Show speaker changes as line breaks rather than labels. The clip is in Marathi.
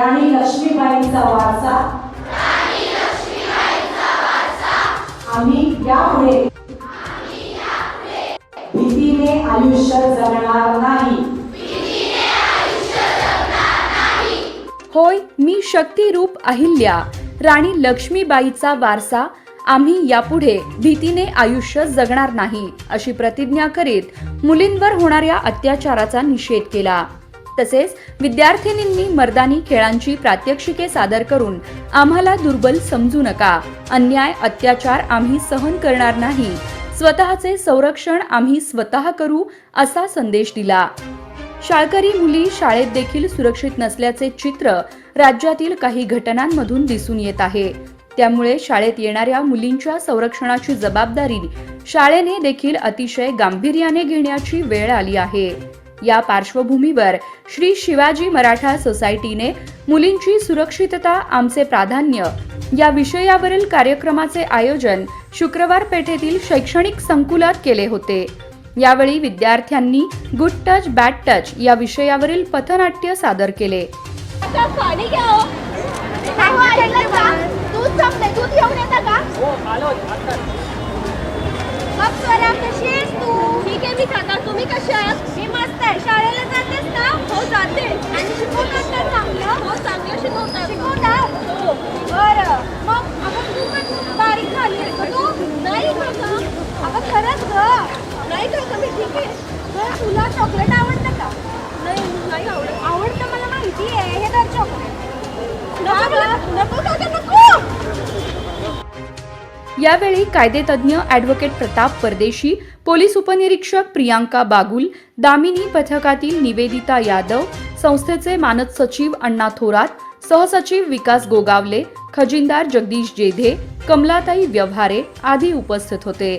राणी लक्ष्मीबाईंचा वारसा. आम्ही यापुढे भीतीने आयुष्य जगणार नाही.
होय मी शक्तिरूप अहिल्या राणी लक्ष्मीबाईचा वारसा. आम्ही यापुढे भीतीने आयुष्य जगणार नाही अशी प्रतिज्ञा करीत मुलींवर होणाऱ्या अत्याचाराचा निषेध केला. तसेच विद्यार्थिनींनी मर्दानी खेळांची प्रात्यक्षिके सादर करून आम्हाला दुर्बल समजू नका. अन्याय अत्याचार आम्ही सहन करणार नाही. स्वतःचे संरक्षण आम्ही स्वतः करू असा संदेश दिला. शाळकरी मुली शाळेत देखील सुरक्षित नसल्याचे चित्र राज्यातील काही घटनांमधून दिसून येत आहे. त्यामुळे शाळेत येणाऱ्या मुलींच्या संरक्षणाची जबाबदारी शाळेने देखील अतिशय गांभीर्याने घेण्याची वेळ आली आहे. या पार्श्वभूमीवर श्री शिवाजी मराठा सोसायटीने मुलींची सुरक्षितता आमचे प्राधान्य या विषयावरील कार्यक्रमाचे आयोजन शुक्रवार पेठेतील शैक्षणिक संकुलात केले होते. यावेळी विद्यार्थ्यांनी गुड टच बॅड टच या विषयावरील पथनाट्य सादर केले.
नाही काका मी ठीक आहे. बरं तुला चॉकलेट आवडतं का? नाही नाही आवडत. आवडतं मला माहिती आहे. हे तर चॉकलेट नको नको काका नको.
यावेळी कायदेतज्ञ ॲडव्होकेट प्रताप परदेशी पोलीस उपनिरीक्षक प्रियांका बागुल दामिनी पथकातील निवेदिता यादव संस्थेचे मानद सचिव अण्णा थोरात सहसचिव विकास गोगावले खजिनदार जगदीश जेधे कमलाताई व्यवहारे आदी उपस्थित होते.